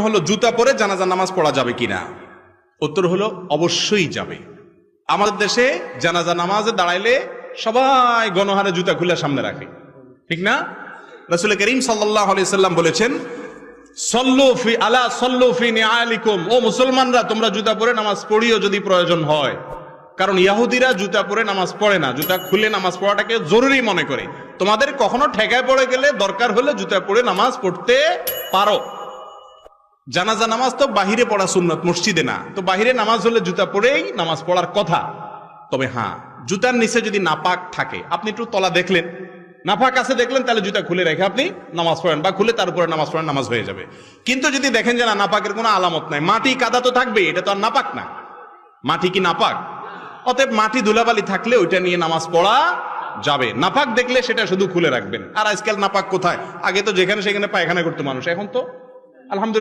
হলো, জুতা পরে জানাজা নামাজ পড়া যাবে কিনা? উত্তর হলো, অবশ্যই যাবে। আমাদের দেশে জানাজা নামাজে দাঁড়াইলে সবাই গণহারে জুতা খুলে সামনে রাখে। ঠিক না? রসুল করিম সাল্লাহ সাল্লাম বলেছেন, সল্লু ফি, আলা সল্লু ফি নিআলিকুম। ও মুসলমানরা, তোমরা জুতা পরে নামাজ পড়িও যদি প্রয়োজন হয়। কারণ ইয়াহুদিরা জুতা পরে নামাজ পড়ে না। জুতা খুলে নামাজ পড়াটাকে জরুরি মনে করে। তোমাদের কখনো ঠেকায় পড়ে গেলে দরকার হলে জুতা পরে নামাজ পড়তে পারো। জানাজা নামাজ তো বাহিরে পড়া সুন্নত, মসজিদে না। তো বাহিরে নামাজ হলে জুতা পরেই নামাজ পড়ার কথা। তবে হ্যাঁ জুতার নিচে যদি নাপাক থাকে, আপনি একটু তলা দেখলেন। নাপাক আছে দেখলেন, তাহলে জুতা খুলে রেখে আপনি নামাজ পড়েন বা খুলে তার উপরে নামাজ পড়েন, নামাজ হয়ে যাবে। কিন্তু যদি দেখেন যে না, নাপাকের কোনো আলামত নাই, মাটি কাদা তো থাকবে এটা তো আর নাপাক না। মাটি কি নাপাক? অতএব মাটি ধুলাবালি থাকলে ওইটা নিয়ে নামাজ পড়া যাবে। নাপাক দেখলে সেটা শুধু খুলে রাখবেন। আর আজকাল নাপাক কোথায়? আগে তো যেখানে সেখানে পায়খানা করতো মানুষ, এখন তো আলহামদুলিল্লাহ।